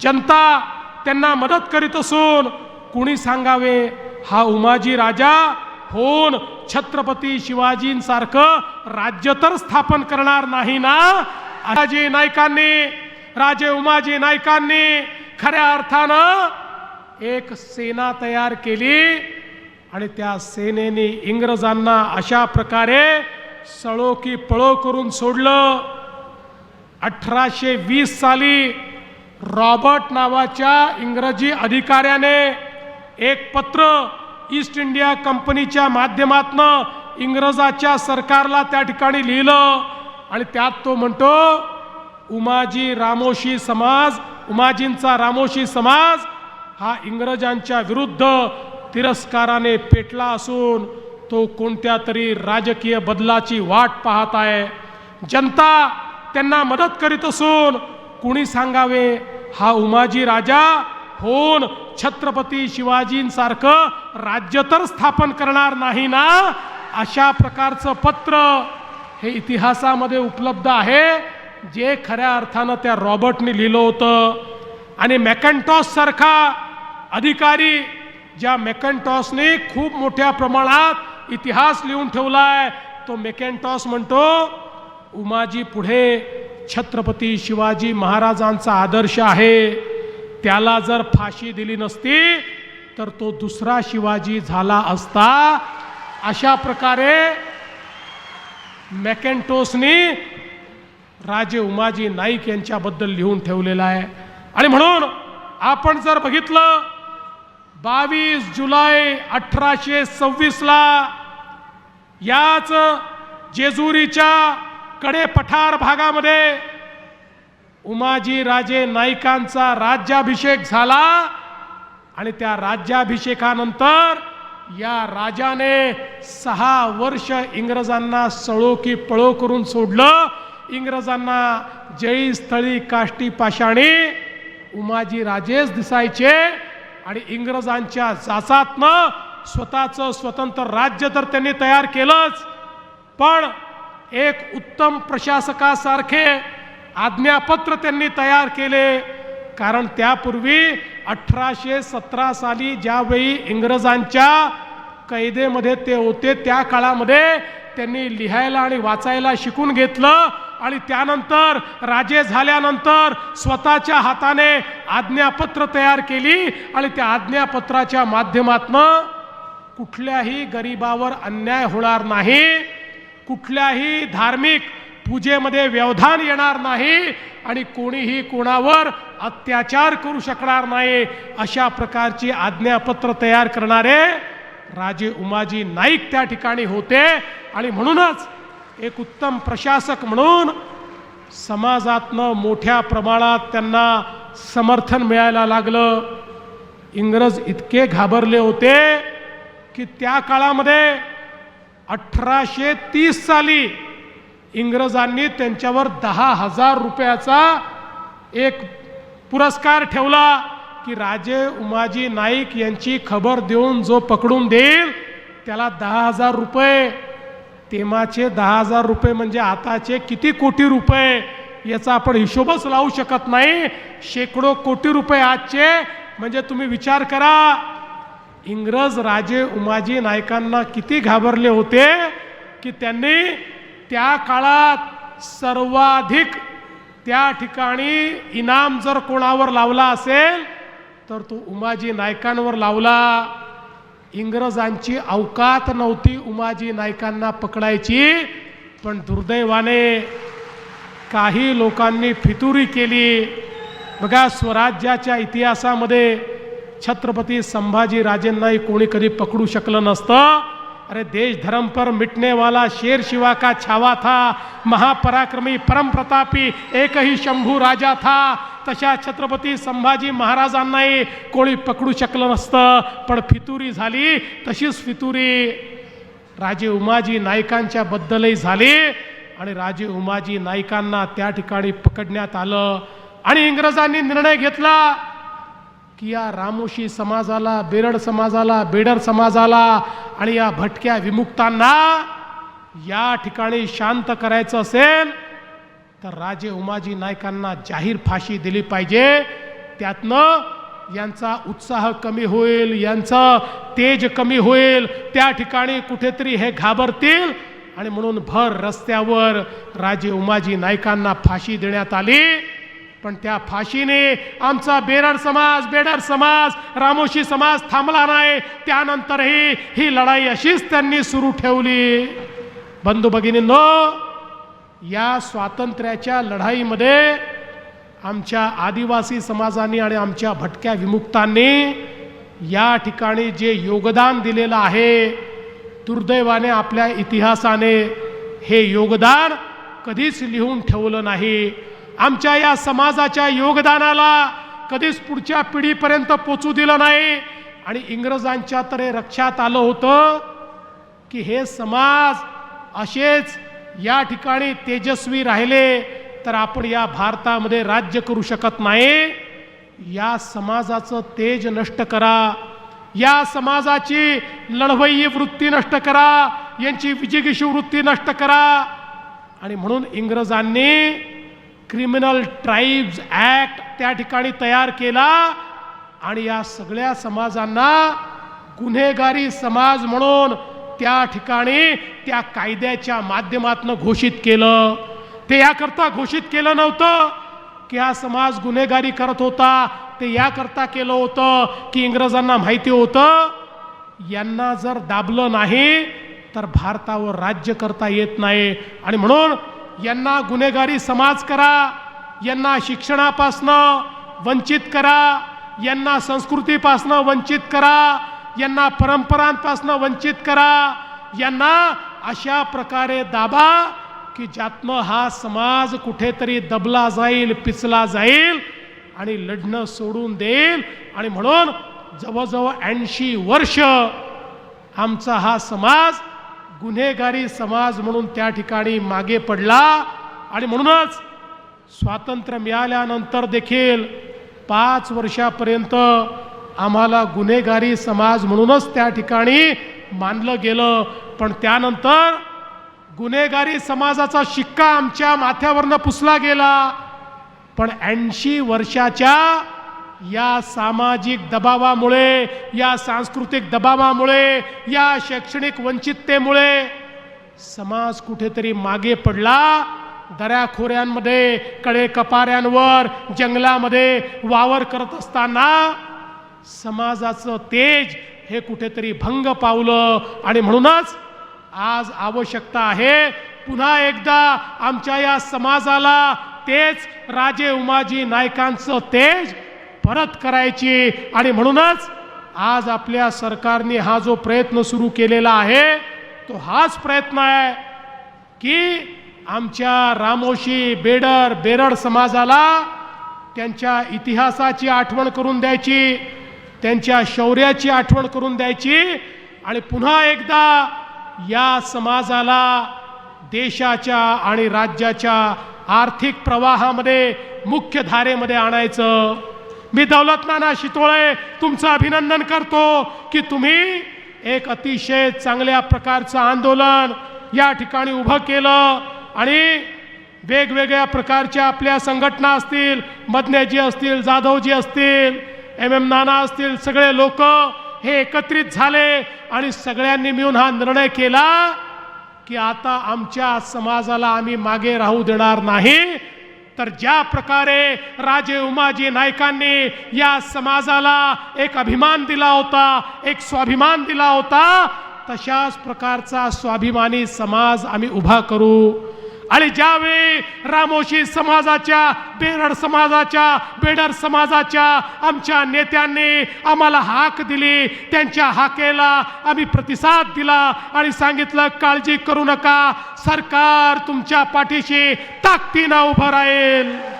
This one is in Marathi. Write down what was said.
जनता त्यांना मदत करीत असून कुणी सांगावे हा उमाजी राजा होऊन छत्रपती शिवाजींसारखं राज्य तर स्थापन करणार नाही ना? राजे नायकांनी राजे उमाजी नायकांनी खऱ्या अर्थानं एक सेना तयार केली आणि त्या सेनेने इंग्रजांना अशा प्रकारे सळो की पळो करून सोडलं. अठराशे वीस साली रॉबर्ट नावाच्या इंग्रजी अधिकाऱ्याने एक पत्र ईस्ट इंडिया कंपनीच्या माध्यमातनं इंग्रजाच्या सरकारला त्या ठिकाणी लिहिलं. आणि त्यात तो म्हणतो उमाजी रामोशी समाज उमाजींचा रामोशी समाज हा इंग्रजांच्या विरुद्ध तिरस्काराने पेटला असून तो कोणत्या तरी राजकीय बदलाची वाट पाहत आहे. जनता त्यांना मदत करीत असून कुणी सांगावे? हा उमाजी राजा? होऊन छत्रपती शिवाजींसारखं राज्य तर स्थापन करणार नाही ना? अशा प्रकारचं पत्र हे इतिहासामध्ये उपलब्ध आहे. जे खऱ्या अर्थानं त्या रॉबर्टने लिहिलं होतं. आणि मॅकॅन्टॉस सारखा अधिकारी ज्या मॅकॅन्टॉसने खूप मोठ्या प्रमाणात इतिहास लिहून ठेवला आहे तो मॅकॅन्टॉस म्हणतो उमाजी पुढे छत्रपती शिवाजी महाराजांचा आदर्श आहे. त्याला जर फाशी दिली नसती तर तो दुसरा शिवाजी झाला असता. अशा प्रकारे मॅकेंटोसनी राजे उमाजी नाईक यांच्याबद्दल लिहून ठेवलेला आहे. आणि म्हणून आपण जर बघितलं बावीस जुलै अठराशे सव्वीसला याच जेजुरीच्या कडे पठार भागामध्ये उमाजी राजे नाईकांचा राज्याभिषेक झाला आणि त्या राज्याभिषेकानंतर या राजाने सहा वर्ष इंग्रजांना सळो की पळो करून सोडलं. इंग्रजांना जळी स्थळी काष्टी पाषाणी उमाजी राजेच दिसायचे आणि इंग्रजांच्या जाचातनं स्वतःचं स्वतंत्र राज्य तर त्यांनी तयार केलंच. पण एक उत्तम प्रशासकासारखे आज्ञापत्र त्यांनी तयार केले. कारण त्यापूर्वी अठराशे सतरा साली ज्यावेळी इंग्रजांच्या कैदेमध्ये ते होते त्या काळामध्ये त्यांनी लिहायला आणि वाचायला शिकून घेतलं आणि त्यानंतर राजे झाल्यानंतर स्वतःच्या हाताने आज्ञापत्र तयार केली आणि त्या आज्ञापत्राच्या माध्यमातनं कुठल्याही गरिबावर अन्याय होणार नाही. कुठल्याही धार्मिक पूजेमध्ये व्यवधान येणार नाही आणि कोणीही कोणावर अत्याचार करू शकणार नाही अशा प्रकारची आज्ञापत्र तयार करणारे राजे उमाजी नाईक त्या ठिकाणी होते. आणि म्हणूनच एक उत्तम प्रशासक म्हणून समाजातनं मोठ्या प्रमाणात त्यांना समर्थन मिळायला लागलं. इंग्रज इतके घाबरले होते की त्या काळामध्ये अठराशे तीस साली इंग्रजांनी त्यांच्यावर दहा हजार रुपयाचा एक पुरस्कार ठेवला की राजे उमाजी नाईक यांची खबर देऊन जो पकडून देईल त्याला दहा हजार रुपये. तेमाचे दहा हजार रुपये म्हणजे आताचे किती कोटी रुपये याचा आपण हिशोबच लावू शकत नाही. शेकडो कोटी रुपये आजचे म्हणजे तुम्ही विचार करा. इंग्रज राजे उमाजी नायकांना किती घाबरले होते की त्यांनी त्या काळात सर्वाधिक त्या ठिकाणी इनाम जर कोणावर लावला असेल तर तो उमाजी नायकांवर लावला. इंग्रजांची अवकात नव्हती उमाजी नायकांना पकडायची पण दुर्दैवाने काही लोकांनी फितुरी केली. बघा स्वराज्याच्या इतिहासामध्ये छत्रपती संभाजी राजेंनाही कोणी कधी पकडू शकलं नसतं. अरे देश धर्म पर मिटने वाला शेर शिवा का छावा था? महापराक्रमी परम प्रतापी एकही शंभू राजा था. तशा छत्रपती संभाजी महाराजांनाही कोणी पकडू शकलं नसतं. पण फितुरी झाली तशीच फितुरी राजे उमाजी नायकांच्या बद्दलही झाली आणि राजे उमाजी नायकांना त्या ठिकाणी पकडण्यात आलं आणि इंग्रजांनी निर्णय घेतला. की या रामोशी समाजाला बेरड समाजाला बेडर समाजाला आणि या भटक्या विमुक्तांना या ठिकाणी शांत करायचं असेल तर राजे उमाजी नायकांना जाहीर फाशी दिली पाहिजे. त्यातनं यांचा उत्साह कमी होईल यांचं तेज कमी होईल त्या ठिकाणी कुठेतरी हे घाबरतील आणि म्हणून भर रस्त्यावर राजे उमाजी नायकांना फाशी देण्यात आली. पण त्या फाशीने आमचा बेरड समाज बेडर समाज रामोशी समाज थांबला नाही. त्यानंतरही ही लढाई अशीच त्यांनी सुरू ठेवली. बंधू भगिनींनो या स्वातंत्र्याच्या लढाईमध्ये आमच्या आदिवासी समाजाने आणि आमच्या भटक्या विमुक्तांनी या ठिकाणी जे योगदान दिलेलं आहे दुर्दैवाने आपल्या इतिहासाने हे योगदान कधीच लिहून ठेवलं नाही. आमच्या या समाजाच्या योगदानाला कधीच पुढच्या पिढीपर्यंत पोचू दिलं नाही. आणि इंग्रजांच्या तरे रक्षात लक्षात आलं होतं की हे समाज असेच या ठिकाणी तेजस्वी राहिले तर आपण या भारतामध्ये राज्य करू शकत नाही. या समाजाचं तेज नष्ट करा. या समाजाची लढवय्य वृत्ती नष्ट करा. यांची विजिगिषू वृत्ती नष्ट करा. आणि म्हणून इंग्रजांनी क्रिमिनल ट्राईब्स ॲक्ट त्या ठिकाणी तयार केला आणि या सगळ्या समाजांना गुन्हेगारी समाज म्हणून त्या ठिकाणी त्या कायद्याच्या माध्यमातून घोषित केलं. ते याकरता घोषित केलं नव्हतं की हा समाज गुन्हेगारी करत होता. ते याकरता केलं होतं की इंग्रजांना माहिती होतं. यांना जर दाबलं नाही तर भारतावर राज्य करता येत नाही. आणि म्हणून यांना गुन्हेगारी समाज करा यांना शिक्षणापासनं वंचित करा यांना संस्कृतीपासनं वंचित करा यांना परंपरांपासनं वंचित करा यांना अशा प्रकारे दाबा की ज्यातनं हा समाज कुठेतरी दबला जाईल पिचला जाईल आणि लढणं सोडून देईल. आणि म्हणून जवळजवळ ऐंशी वर्ष आमचा हा समाज गुन्हेगारी समाज म्हणून त्या ठिकाणी मागे पडला आणि म्हणूनच स्वातंत्र्य मिळाल्यानंतर देखील पाच वर्षापर्यंत आम्हाला गुन्हेगारी समाज म्हणूनच त्या ठिकाणी मानलं गेलं. पण त्यानंतर गुन्हेगारी समाजाचा शिक्का आमच्या माथ्यावरनं पुसला गेला. पण ऐंशी वर्षाच्या या सामाजिक दबावामुळे या सांस्कृतिक दबावामुळे या शैक्षणिक वंचिततेमुळे समाज कुठेतरी मागे पडला. दऱ्याखोऱ्यांमध्ये कडे कपाऱ्यांवर जंगलामध्ये वावर करत असताना समाजाचं तेज हे कुठेतरी भंग पावलं आणि म्हणूनच आज आवश्यकता आहे पुन्हा एकदा आमच्या या समाजाला तेच राजे उमाजी नायकांचं तेज परत करायची. आणि म्हणूनच आज आपल्या सरकारने हा जो प्रयत्न सुरू केलेला आहे तो हाच प्रयत्न आहे की आमच्या रामोशी बेडर बेरड समाजाला त्यांच्या इतिहासाची आठवण करून द्यायची त्यांच्या शौर्याची आठवण करून द्यायची आणि पुन्हा एकदा या समाजाला देशाच्या आणि राज्याच्या आर्थिक प्रवाहामध्ये मुख्य धारेमध्ये आणायचं. मी दौलत नाना शितोळे तुमचं अभिनंदन करतो की तुम्ही एक अतिशय चांगल्या प्रकारचं आंदोलन या ठिकाणी उभं केलं आणि वेगवेगळ्या प्रकारच्या आपल्या संघटना असतील मदनेजी असतील जाधवजी असतील एम एम नाना असतील सगळे लोक हे एकत्रित झाले आणि सगळ्यांनी मिळून हा निर्णय केला की आता आमच्या समाजाला आम्ही मागे राहू देणार नाही. तर ज्या प्रकारे राजे उमाजी नायकांनी या समाजाला एक अभिमान दिला होता एक स्वाभिमान दिला होता तशाच प्रकारचा स्वाभिमानी समाज आम्ही उभा करू. आणि ज्यावेळी रामोशी समाजाच्या बेरड समाजाच्या बेडर समाजाच्या आमच्या नेत्यांनी आम्हाला हाक दिली त्यांच्या हाकेला आम्ही प्रतिसाद दिला आणि सांगितलं काळजी करू नका सरकार तुमच्या पाठीशी ताकदीनं उभं राहील.